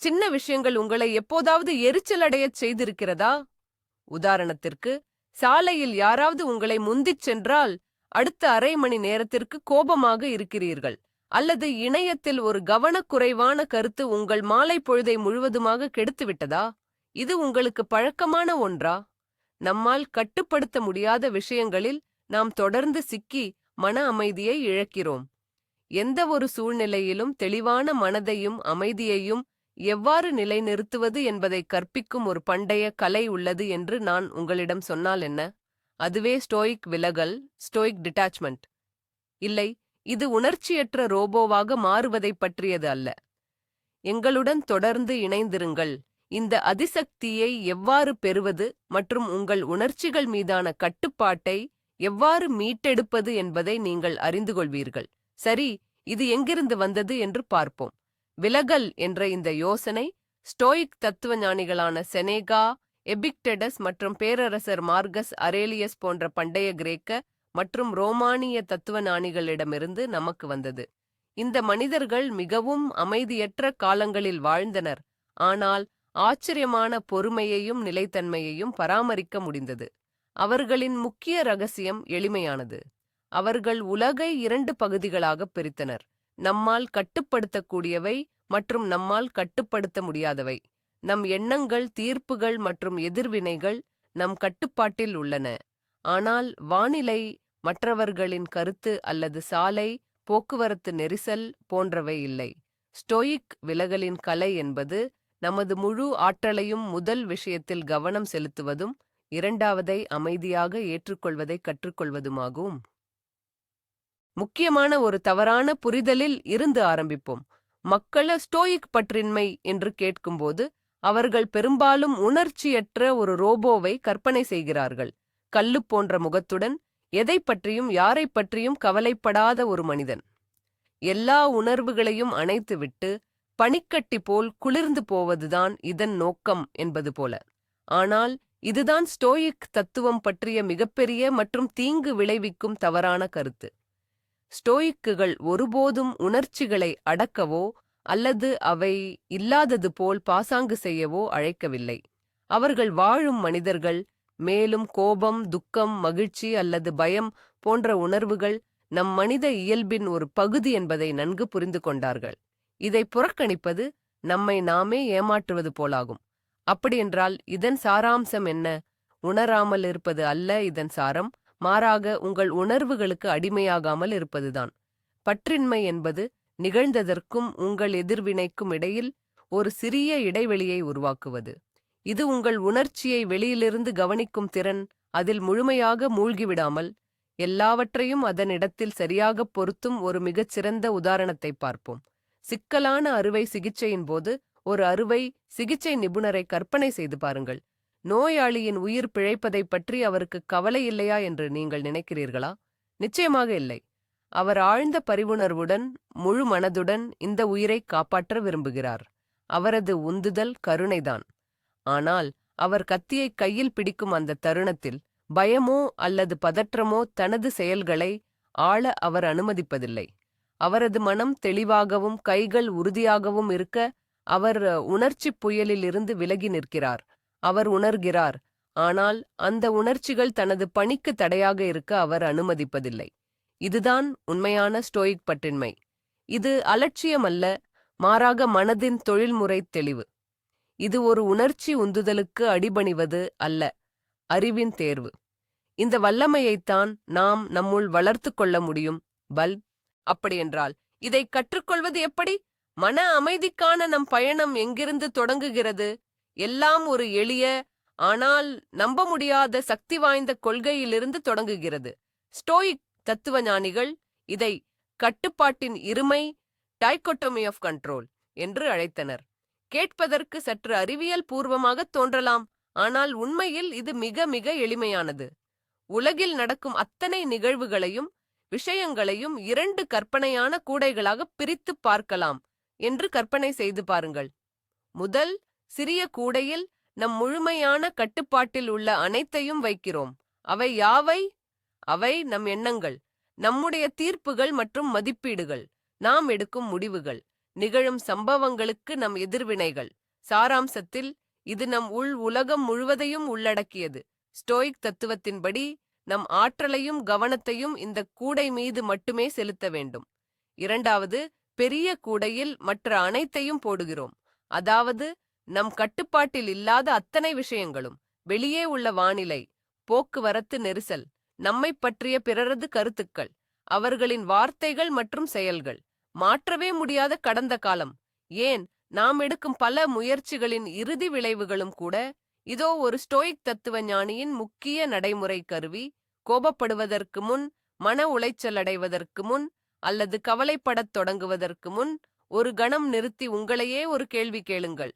சின்ன விஷயங்கள் உங்களை எப்போதாவது எரிச்சல் அடையச் செய்திருக்கிறதா? உதாரணத்திற்கு சாலையில் யாராவது உங்களை முந்திச் சென்றால் அடுத்த அரை மணி நேரத்திற்கு கோபமாக இருக்கிறீர்கள் அல்லது இணையத்தில் ஒரு கவனக்குறைவான கருத்து உங்கள் மாலை பொழுதை முழுவதுமாக கெடுத்துவிட்டதா? இது உங்களுக்கு பழக்கமான ஒன்றா? நம்மால் கட்டுப்படுத்த முடியாத விஷயங்களில் நாம் தொடர்ந்து சிக்கி மன அமைதியை இழக்கிறோம். எந்த ஒரு சூழ்நிலையிலும் தெளிவான மனதையும் அமைதியையும் எவ்வாறு நிலைநிறுத்துவது என்பதை கற்பிக்கும் ஒரு பண்டைய கலை உள்ளது என்று நான் உங்களிடம் சொன்னால் என்ன? அதுவே ஸ்டோயிக் விலகல் ஸ்டோயிக் டிட்டாச்மெண்ட். இல்லை இது உணர்ச்சியற்ற ரோபோவாக மாறுவதைப் பற்றியது அல்ல. எங்களுடன் தொடர்ந்து இணைந்திருங்கள். இந்த அதிசக்தியை எவ்வாறு பெறுவது மற்றும் உங்கள் உணர்ச்சிகள் மீதான கட்டுப்பாட்டை எவ்வாறு மீட்டெடுப்பது என்பதை நீங்கள் அறிந்து கொள்வீர்கள். சரி இது எங்கிருந்து வந்தது என்று பார்ப்போம். விலகல் என்ற இந்த யோசனை ஸ்டோயிக் தத்துவ ஞானிகளான செனேகா எபிக்டெடஸ் மற்றும் பேரரசர் மார்கஸ் அரேலியஸ் போன்ற பண்டைய கிரேக்க மற்றும் ரோமானிய தத்துவ ஞானிகளிடமிருந்து நமக்கு வந்தது. இந்த மனிதர்கள் மிகவும் அமைதியற்ற காலங்களில் வாழ்ந்தனர். ஆனால் ஆச்சரியமான பொறுமையையும் நிலைத்தன்மையையும் பராமரிக்க முடிந்தது. அவர்களின் முக்கிய ரகசியம் எளிமையானது. அவர்கள் உலகை இரண்டு பகுதிகளாகப் பிரித்தனர். நம்மால் கட்டுப்படுத்தக்கூடியவை மற்றும் நம்மால் கட்டுப்படுத்த முடியாதவை. நம் எண்ணங்கள் தீர்ப்புகள் மற்றும் எதிர்வினைகள் நம் கட்டுப்பாட்டில் உள்ளன. ஆனால் வானிலை மற்றவர்களின் கருத்து அல்லது சாலை போக்குவரத்து நெரிசல் போன்றவை இல்லை. ஸ்டோயிக் விலகலின் கலை என்பது நமது முழு ஆற்றலையும் முதல் விஷயத்தில் கவனம் செலுத்துவதும் இரண்டாவதை அமைதியாக ஏற்றுக்கொள்வதை கற்றுக்கொள்வதுமாகும். முக்கியமான ஒரு தவறான புரிதலில் இருந்து ஆரம்பிப்போம். மக்கள ஸ்டோயிக் பற்றின்மை என்று கேட்கும்போது அவர்கள் பெரும்பாலும் உணர்ச்சியற்ற ஒரு ரோபோவை கற்பனை செய்கிறார்கள். கல்லு போன்ற முகத்துடன் எதை பற்றியும் யாரை பற்றியும் கவலைப்படாத ஒரு மனிதன். எல்லா உணர்வுகளையும் அணைத்துவிட்டு பனிக்கட்டி போல் குளிர்ந்து போவதுதான் இதன் நோக்கம் என்பது போல. ஆனால் இதுதான் ஸ்டோயிக் தத்துவம் பற்றிய மிகப்பெரிய மற்றும் தீங்கு விளைவிக்கும் தவறான கருத்து. ஸ்டோயிக்குகள் ஒருபோதும் உணர்ச்சிகளை அடக்கவோ அல்லது அவை இல்லாதது போல் பாசாங்கு செய்யவோ அழைக்கவில்லை. அவர்கள் வாழும் மனிதர்கள் மேலும் கோபம் துக்கம் மகிழ்ச்சி அல்லது பயம் போன்ற உணர்வுகள் நம் மனித இயல்பின் ஒரு பகுதி என்பதை நன்கு புரிந்து கொண்டார்கள். இதை புறக்கணிப்பது நம்மை நாமே ஏமாற்றுவது போலாகும். அப்படியென்றால் இதன் சாராம்சம் என்ன? உணராமல் இருப்பது அல்ல இதன் சாரம். மாறாக உங்கள் உணர்வுகளுக்கு அடிமையாகாமல் இருப்பதுதான். பற்றின்மை என்பது நிகழ்ந்ததற்கும் உங்கள் எதிர்வினைக்கும் இடையில் ஒரு சிறிய இடைவெளியை உருவாக்குவது. இது உங்கள் உணர்ச்சியை வெளியிலிருந்து கவனிக்கும் திறன் அதில் முழுமையாக மூழ்கிவிடாமல் எல்லாவற்றையும் அதன் இடத்தில் சரியாகப் பொருத்தும் ஒரு மிகச்சிறந்த உதாரணத்தை பார்ப்போம். சிக்கலான அறுவை சிகிச்சையின் போது ஒரு அறுவை சிகிச்சை நிபுணரை கற்பனை செய்து பாருங்கள். நோயாளியின் உயிர் பிழைப்பதைப் பற்றி அவருக்கு கவலை இல்லையா என்று நீங்கள் நினைக்கிறீர்களா? நிச்சயமாக இல்லை. அவர் ஆழ்ந்த பரிவுணர்வுடன் முழு மனதுடன் இந்த உயிரை காப்பாற்ற விரும்புகிறார். அவரது உந்துதல் கருணைதான். ஆனால் அவர் கத்தியை கையில் பிடிக்கும் அந்த தருணத்தில் பயமோ அல்லது பதற்றமோ தனது செயல்களை ஆள அவர் அனுமதிப்பதில்லை. அவரது மனம் தெளிவாகவும் கைகள் உறுதியாகவும் இருக்க அவர் உணர்ச்சிப் புயலில் இருந்து விலகி நிற்கிறார். அவர் உணர்கிறார். ஆனால் அந்த உணர்ச்சிகள் தனது பணிக்கு தடையாக இருக்க அவர் அனுமதிப்பதில்லை. இதுதான் உண்மையான ஸ்டோயிக் பட்டின்மை. இது அலட்சியமல்ல மாறாக மனதின் தொழில்முறை தெளிவு. இது ஒரு உணர்ச்சி உந்துதலுக்கு அடிபணிவது அல்ல அறிவின் தேர்வு. இந்த வல்லமையைத்தான் நாம் நம்முள் வளர்த்து கொள்ள முடியும். பல்ப் அப்படியென்றால் இதை கற்றுக்கொள்வது எப்படி? மன அமைதிக்கான நம் பயணம் எங்கிருந்து தொடங்குகிறது? எல்லாம் ஒரு எளிய ஆனால் நம்ப முடியாத சக்தி வாய்ந்த கொள்கையிலிருந்து தொடங்குகிறது. ஸ்டோயிக் தத்துவ ஞானிகள் இதை கட்டுப்பாட்டின் இருமை டைகொட்டோமி ஆஃப் கண்ட்ரோல் என்று அழைத்தனர். கேட்பதற்கு சற்று அறிவியல் பூர்வமாக தோன்றலாம் ஆனால் உண்மையில் இது மிக மிக எளிமையானது. உலகில் நடக்கும் அத்தனை நிகழ்வுகளையும் விஷயங்களையும் இரண்டு கற்பனையான கூடைகளாக பிரித்து பார்க்கலாம் என்று கற்பனை செய்து பாருங்கள். முதல் சிறிய கூடையில் நம் முழுமையான கட்டுப்பாட்டில் உள்ள அனைத்தையும் வைக்கிறோம். அவை யாவை? அவை நம் எண்ணங்கள் நம்முடைய தீர்ப்புகள் மற்றும் மதிப்பீடுகள். நாம் எடுக்கும் முடிவுகள் நிகழும் சம்பவங்களுக்கு நம் எதிர்வினைகள். சாராம்சத்தில் இது நம் உள் உலகம் முழுவதையும் உள்ளடக்கியது. ஸ்டோயிக் தத்துவத்தின்படி நம் ஆற்றலையும் கவனத்தையும் இந்த கூடை மீது மட்டுமே செலுத்த வேண்டும். இரண்டாவது பெரிய கூடையில் மற்ற அனைத்தையும் போடுகிறோம். அதாவது நம் கட்டுப்பாட்டில் இல்லாத அத்தனை விஷயங்களும். வெளியே உள்ள வானிலை போக்குவரத்து நெரிசல் நம்மை பற்றிய பிறரது கருத்துக்கள் அவர்களின் வார்த்தைகள் மற்றும் செயல்கள். மாற்றவே முடியாத கடந்த காலம். ஏன்? நாம் எடுக்கும் பல முயற்சிகளின் இறுதி விளைவுகளும் கூட இதோ ஒரு ஸ்டோயிக் தத்துவ ஞானியின் முக்கிய நடைமுறை கருவி கோபப்படுவதற்கு முன் மன உளைச்சல் அடைவதற்கு முன் அல்லது கவலைப்படத் தொடங்குவதற்கு முன் ஒரு கணம் நிறுத்தி உங்களையே ஒரு கேள்வி கேளுங்கள்.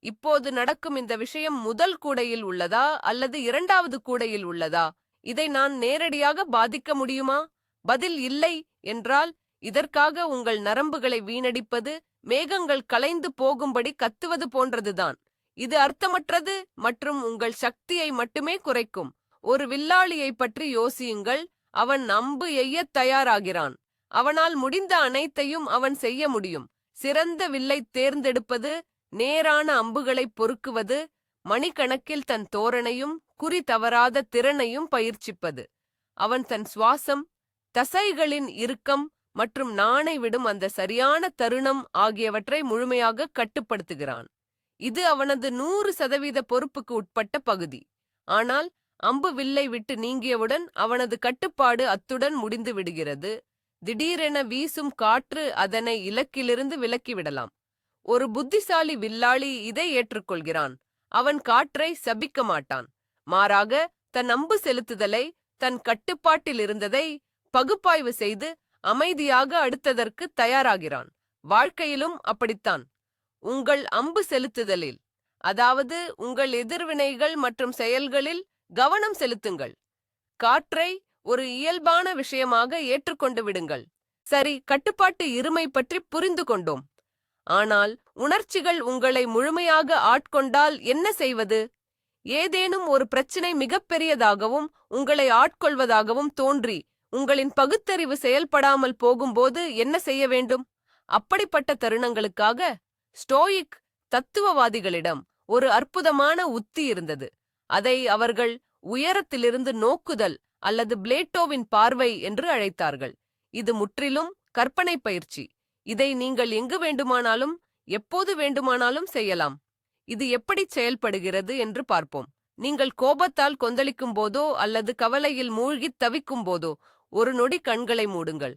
இப்போது நடக்கும் இந்த விஷயம் முதல் கூடையில் உள்ளதா அல்லது இரண்டாவது கூடையில் உள்ளதா? இதை நான் நேரடியாக பாதிக்க முடியுமா? பதில் இல்லை என்றால் இதற்காக உங்கள் நரம்புகளை வீணடிப்பது மேகங்கள் கலைந்து போகும்படி கத்துவது போன்றதுதான். இது அர்த்தமற்றது மற்றும் உங்கள் சக்தியை மட்டுமே குறைக்கும். ஒரு வில்லாளியை பற்றி யோசியுங்கள். அவன் அம்பு எய்யத் தயாராகிறான். அவனால் முடிந்த அனைத்தையும் அவன் செய்ய முடியும். சிறந்த வில்லை தேர்ந்தெடுப்பது நேரான அம்புகளைப் பொறுக்குவது மணிக்கணக்கில் தன் தோரணையும் குறி தவறாத திறனையும் பயிற்சிப்பது. அவன் தன் சுவாசம் தசைகளின் இறுக்கம் மற்றும் நாணை விடும் அந்த சரியான தருணம் ஆகியவற்றை முழுமையாக கட்டுப்படுத்துகிறான். இது அவனது நூறு சதவீத பொறுப்புக்கு உட்பட்ட பகுதி. ஆனால் அம்பு வில்லை விட்டு நீங்கியவுடன் அவனது கட்டுப்பாடு அத்துடன் முடிந்து விடுகிறது. திடீரென வீசும் காற்று அதனை இலக்கிலிருந்து விலக்கிவிடலாம் ஒரு புத்திசாலி வில்லாளி இதை ஏற்றுக்கொள்கிறான். அவன் காற்றை சபிக்க மாட்டான். மாறாக தன் அம்பு செலுத்துதலை தன் கட்டுப்பாட்டில் இருந்ததை பகுப்பாய்வு செய்து அமைதியாக அடுத்ததற்கு தயாராகிறான். வாழ்க்கையிலும் அப்படித்தான். உங்கள் அம்பு செலுத்துதலில் அதாவது உங்கள் எதிர்வினைகள் மற்றும் செயல்களில் கவனம் செலுத்துங்கள். காற்றை ஒரு இயல்பான விஷயமாக ஏற்றுக்கொண்டு விடுங்கள். சரி கட்டுப்பாட்டு இருமை பற்றி புரிந்து கொண்டோம். ஆனால் உணர்ச்சிகள் உங்களை முழுமையாக ஆட்கொண்டால் என்ன செய்வது? ஏதேனும் ஒரு பிரச்சினை மிகப்பெரியதாகவும் உங்களை ஆட்கொள்வதாகவும் தோன்றி உங்களின் பகுத்தறிவு செயல்படாமல் போகும்போது என்ன செய்ய வேண்டும்? அப்படிப்பட்ட தருணங்களுக்காக ஸ்டோயிக் தத்துவவாதிகளிடம் ஒரு அற்புதமான உத்தி இருந்தது. அதை அவர்கள் உயரத்திலிருந்து நோக்குதல் அல்லது பிளேட்டோவின் பார்வை என்று அழைத்தார்கள். இது முற்றிலும் கற்பனை பயிற்சி. இதை நீங்கள் எங்கு வேண்டுமானாலும் எப்போது வேண்டுமானாலும் செய்யலாம். இது எப்படி செயல்படுகிறது என்று பார்ப்போம். நீங்கள் கோபத்தால் கொந்தளிக்கும் போதோ அல்லது கவலையில் மூழ்கித் தவிக்கும் போதோ ஒரு நொடி கண்களை மூடுங்கள்.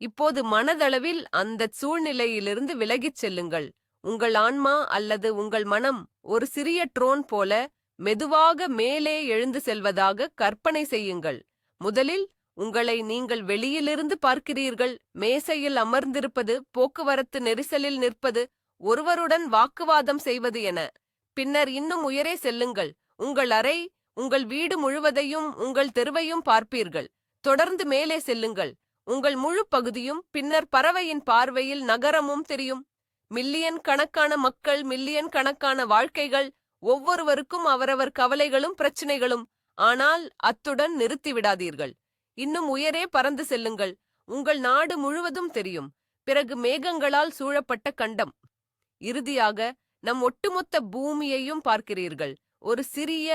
இப்போது மனதளவில் அந்த சூழ்நிலையிலிருந்து விலகிச் செல்லுங்கள். உங்கள் ஆன்மா அல்லது உங்கள் மனம் ஒரு சிறிய ட்ரோன் போல மெதுவாக மேலே எழுந்து செல்வதாக கற்பனை செய்யுங்கள். முதலில் உங்களை நீங்கள் வெளியிலிருந்து பார்க்கிறீர்கள். மேசையில் அமர்ந்திருப்பது போக்குவரத்து நெரிசலில் நிற்பது ஒருவருடன் வாக்குவாதம் செய்வது என. பின்னர் இன்னும் உயரே செல்லுங்கள். உங்கள் அறை உங்கள் வீடு முழுவதையும் உங்கள் தெருவையும் பார்ப்பீர்கள். தொடர்ந்து மேலே செல்லுங்கள். உங்கள் முழு பகுதியும் பின்னர் பறவையின் பார்வையில் நகரமும் தெரியும். மில்லியன் கணக்கான மக்கள் மில்லியன் கணக்கான வாழ்க்கைகள் ஒவ்வொருவருக்கும் அவரவர் கவலைகளும் பிரச்சினைகளும். ஆனால் அத்துடன் நிறுத்திவிடாதீர்கள். இன்னும் உயரே பறந்து செல்லுங்கள். உங்கள் நாடு முழுவதும் தெரியும். பிறகு மேகங்களால் சூழப்பட்ட கண்டம். இறுதியாக நம் ஒட்டுமொத்த பூமியையும் பார்க்கிறீர்கள். ஒரு சிறிய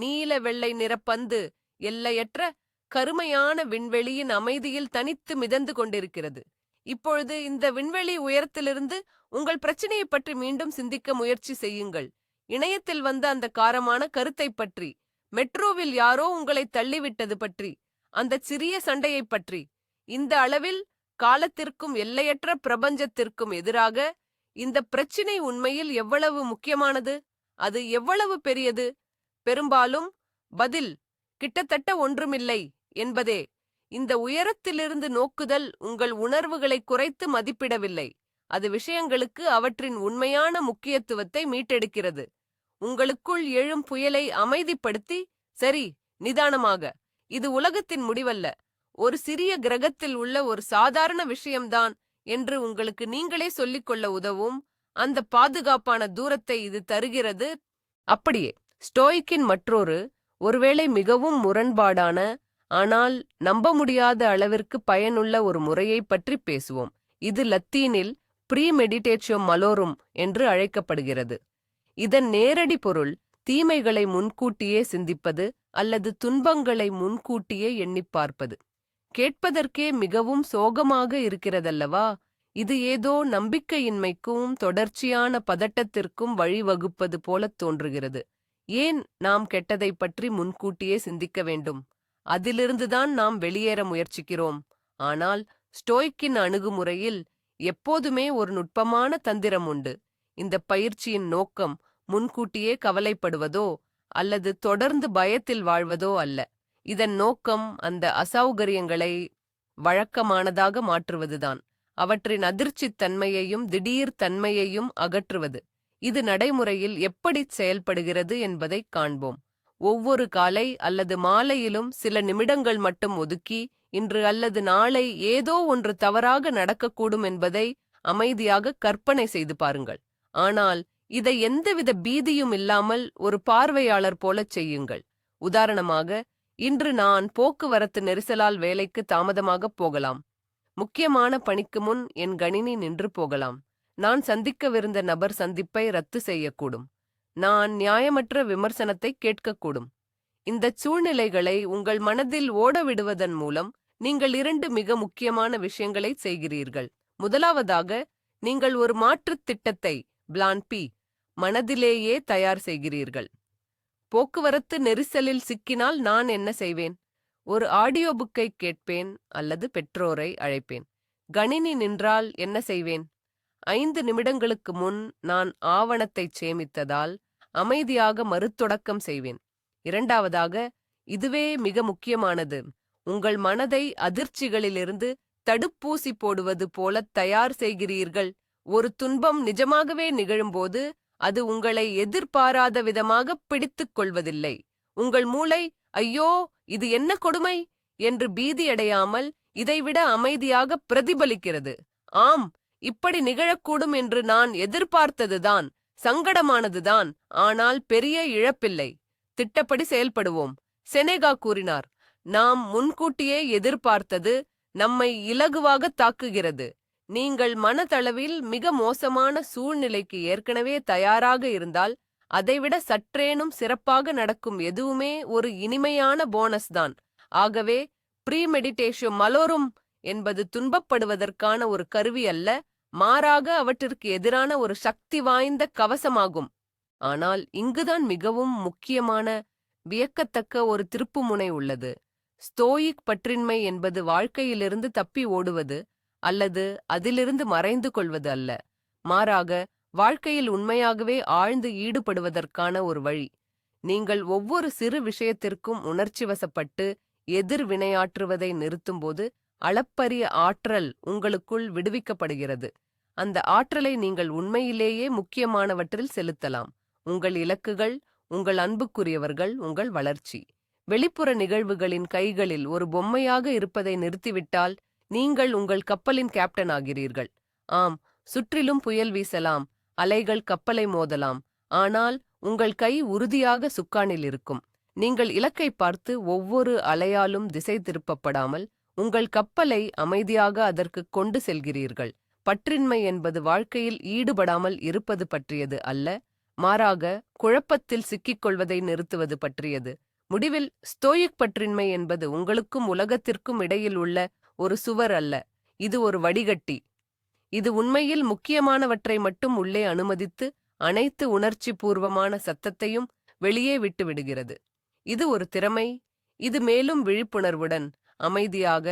நீல வெள்ளை நிறப்பந்து எல்லையற்ற கருமையான விண்வெளியின் அமைதியில் தனித்து மிதந்து கொண்டிருக்கிறது. இப்பொழுது இந்த விண்வெளி உயரத்திலிருந்து உங்கள் பிரச்சனையை பற்றி மீண்டும் சிந்திக்க முயற்சி செய்யுங்கள். இணையத்தில் வந்த அந்த காரமான கருத்தை பற்றி மெட்ரோவில் யாரோ உங்களை தள்ளிவிட்டது பற்றி அந்த சிறிய சண்டையைப் பற்றி. இந்த அளவில் காலத்திற்கும் எல்லையற்ற பிரபஞ்சத்திற்கும் எதிராக இந்த பிரச்சினை உண்மையில் எவ்வளவு முக்கியமானது? அது எவ்வளவு பெரியது? பெரும்பாலும் பதில் கிட்டத்தட்ட ஒன்றுமில்லை என்பதே. இந்த உயரத்திலிருந்து நோக்குதல் உங்கள் உணர்வுகளை குறைத்து மதிப்பிடவில்லை. அது விஷயங்களுக்கு அவற்றின் உண்மையான முக்கியத்துவத்தை மீட்டெடுக்கிறது. உங்களுக்குள் எழும் புயலை அமைதிப்படுத்தி சரி நிதானமாக. இது உலகத்தின் முடிவல்ல. ஒரு சிறிய கிரகத்தில் உள்ள ஒரு சாதாரண விஷயம்தான் என்று உங்களுக்கு நீங்களே சொல்லிக்கொள்ள உதவும். அந்த பாதுகாப்பான தூரத்தை இது தருகிறது. அப்படியே ஸ்டோய்க்கின் மற்றொரு ஒருவேளை மிகவும் முரண்பாடான ஆனால் நம்ப முடியாத அளவிற்கு பயனுள்ள ஒரு முறையை பற்றி பேசுவோம். இது லத்தீனில் ப்ரீ ப்ரீமெடிடேட்சோ மலோரும் என்று அழைக்கப்படுகிறது. இதன் நேரடி பொருள் தீமைகளை முன்கூட்டியே சிந்திப்பது அல்லது துன்பங்களை முன்கூட்டியே எண்ணிப் பார்ப்பது. கேட்பதற்கே மிகவும் சோகமாக இருக்கிறதல்லவா? இது ஏதோ நம்பிக்கையின்மைக்கும் தொடர்ச்சியான பதட்டத்திற்கும் வழிவகுப்பது போலத் தோன்றுகிறது. ஏன் நாம் கெட்டதைப் பற்றி முன்கூட்டியே சிந்திக்க வேண்டும்? அதிலிருந்துதான் நாம் வெளியேற முயற்சிக்கிறோம். ஆனால் ஸ்டோய்க்கின் அணுகுமுறையில் எப்போதுமே ஒரு நுட்பமான தந்திரம் உண்டு. இந்த பயிற்சியின் நோக்கம் முன்கூட்டியே கவலைப்படுவதோ அல்லது தொடர்ந்து பயத்தில் வாழ்வதோ அல்ல. இதன் நோக்கம் அந்த அசௌகரியங்களை வழக்கமானதாக மாற்றுவதுதான். அவற்றின் அதிர்ச்சித் தன்மையையும் திடீர் தன்மையையும் அகற்றுவது. இது நடைமுறையில் எப்படிச் செயல்படுகிறது என்பதைக் காண்போம். ஒவ்வொரு காலை அல்லது மாலையிலும் சில நிமிடங்கள் மட்டும் ஒதுக்கி இன்று அல்லது நாளை ஏதோ ஒன்று தவறாக நடக்கக்கூடும் என்பதை அமைதியாக கற்பனை செய்து பாருங்கள். ஆனால் இதை எந்தவித பீதியும் இல்லாமல் ஒரு பார்வையாளர் போலச் செய்யுங்கள். உதாரணமாக இன்று நான் போக்குவரத்து நெரிசலால் வேலைக்கு தாமதமாகப் போகலாம். முக்கியமான பணிக்கு முன் என் கணினி நின்று போகலாம். நான் சந்திக்கவிருந்த நபர் சந்திப்பை ரத்து செய்யக்கூடும். நான் நியாயமற்ற விமர்சனத்தை கேட்கக்கூடும். இந்தச் சூழ்நிலைகளை உங்கள் மனதில் ஓடவிடுவதன் மூலம் நீங்கள் இரண்டு மிக முக்கியமான விஷயங்களை செய்கிறீர்கள். முதலாவதாக நீங்கள் ஒரு மாற்றுத் திட்டத்தை பிளான் பி மனதிலேயே தயார் செய்கிறீர்கள். போக்குவரத்து நெரிசலில் சிக்கினால் நான் என்ன செய்வேன்? ஒரு ஆடியோ புக்கை கேட்பேன் அல்லது பெற்றோரை அழைப்பேன். கணினி நின்றால் என்ன செய்வேன்? ஐந்து நிமிடங்களுக்கு முன் நான் ஆவணத்தைச் சேமித்ததால் அமைதியாக மறுதொடக்கம் செய்வேன். இரண்டாவதாக இதுவே மிக முக்கியமானது. உங்கள் மனதை அதிர்ச்சிகளிலிருந்து தடுப்பூசி போடுவது போலத் தயார் செய்கிறீர்கள். ஒரு துன்பம் நிஜமாகவே நிகழும்போது அது உங்களை எதிர்பாராத விதமாக பிடித்துக் கொள்வதில்லை. உங்கள் மூளை ஐயோ இது என்ன கொடுமை? என்று பீதியடையாமல் இதைவிட அமைதியாக பிரதிபலிக்கிறது. ஆம் இப்படி நிகழக்கூடும் என்று நான் எதிர்பார்த்ததுதான் சங்கடமானதுதான் ஆனால் பெரிய இழப்பில்லை. திட்டப்படி செயல்படுவோம். செனேகா கூறினார் நாம் முன்கூட்டியே எதிர்பார்த்தது நம்மை இலகுவாக தாக்குகிறது. நீங்கள் மனதளவில் மிக மோசமான சூழ்நிலைக்கு ஏற்கனவே தயாராக இருந்தால் அதைவிட சற்றேனும் சிறப்பாக நடக்கும் எதுவுமே ஒரு இனிமையான போனஸ் தான். ஆகவே ப்ரீமெடிடேஷன் மலோரும் என்பது துன்பப்படுவதற்கான ஒரு கருவி அல்ல மாறாக அவற்றிற்கு எதிரான ஒரு சக்தி வாய்ந்த கவசமாகும். ஆனால் இங்குதான் மிகவும் முக்கியமான வியக்கத்தக்க ஒரு திருப்புமுனை உள்ளது. ஸ்தோயிக் பற்றின்மை என்பது வாழ்க்கையிலிருந்து தப்பி ஓடுவது அல்லது அதிலிருந்து மறைந்து கொள்வது அல்ல. மாறாக வாழ்க்கையில் உண்மையாகவே ஆழ்ந்து ஈடுபடுவதற்கான ஒரு வழி. நீங்கள் ஒவ்வொரு சிறு விஷயத்திற்கும் உணர்ச்சிவசப்பட்டு எதிர் வினையாற்றுவதை நிறுத்தும்போது அளப்பரிய ஆற்றல் உங்களுக்குள் விடுவிக்கப்படுகிறது. அந்த ஆற்றலை நீங்கள் உண்மையிலேயே முக்கியமானவற்றில் செலுத்தலாம். உங்கள் இலக்குகள் உங்கள் அன்புக்குரியவர்கள் உங்கள் வளர்ச்சி. வெளிப்புற நிகழ்வுகளின் கைகளில் ஒரு பொம்மையாக இருப்பதை நிறுத்திவிட்டால் நீங்கள் உங்கள் கப்பலின் கேப்டன் ஆகிறீர்கள். ஆம் சுற்றிலும் புயல் வீசலாம் அலைகள் கப்பலை மோதலாம் ஆனால் உங்கள் கை உறுதியாக சுக்கானில் இருக்கும். நீங்கள் இலக்கை பார்த்து ஒவ்வொரு அலையாலும் திசை திருப்பப்படாமல் உங்கள் கப்பலை அமைதியாக அதற்கு கொண்டு செல்கிறீர்கள். பற்றின்மை என்பது வாழ்க்கையில் ஈடுபடாமல் இருப்பது பற்றியது அல்ல மாறாக குழப்பத்தில் சிக்கிக் கொள்வதை நிறுத்துவது பற்றியது. முடிவில் ஸ்தோயிக் பற்றின்மை என்பது உங்களுக்கும் உலகத்திற்கும் இடையில் உள்ள ஒரு சுவர் அல்ல. இது ஒரு வடிகட்டி. இது உண்மையில் முக்கியமானவற்றை மட்டும் உள்ளே அனுமதித்து அனைத்து உணர்ச்சி பூர்வமான சத்தத்தையும் வெளியே விட்டு விடுகிறது. இது ஒரு திறமை. இது மேலும் விழிப்புணர்வுடன் அமைதியாக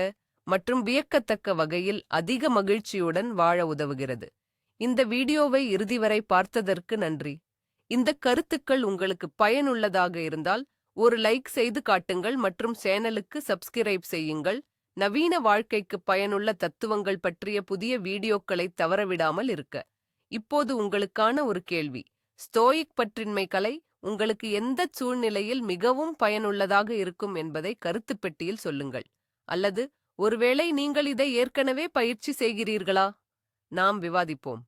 மற்றும் வியக்கத்தக்க வகையில் அதிக மகிழ்ச்சியுடன் வாழ உதவுகிறது. இந்த வீடியோவை இறுதி வரை பார்த்ததற்கு நன்றி. இந்த கருத்துக்கள் உங்களுக்கு பயனுள்ளதாக இருந்தால் ஒரு லைக் செய்து காட்டுங்கள் மற்றும் சேனலுக்கு சப்ஸ்கிரைப் செய்யுங்கள். நவீன வாழ்க்கைக்கு பயனுள்ள தத்துவங்கள் பற்றிய புதிய வீடியோக்களை தவறவிடாமல் இருக்க. இப்போது உங்களுக்கான ஒரு கேள்வி. ஸ்டோயிக் பற்றின்மை கலை உங்களுக்கு எந்த சூழ்நிலையில் மிகவும் பயனுள்ளதாக இருக்கும் என்பதை கருத்து பெட்டியில் சொல்லுங்கள். அல்லது ஒருவேளை நீங்கள் இதை ஏற்கனவே பயிற்சி செய்கிறீர்களா? நாம் விவாதிப்போம்.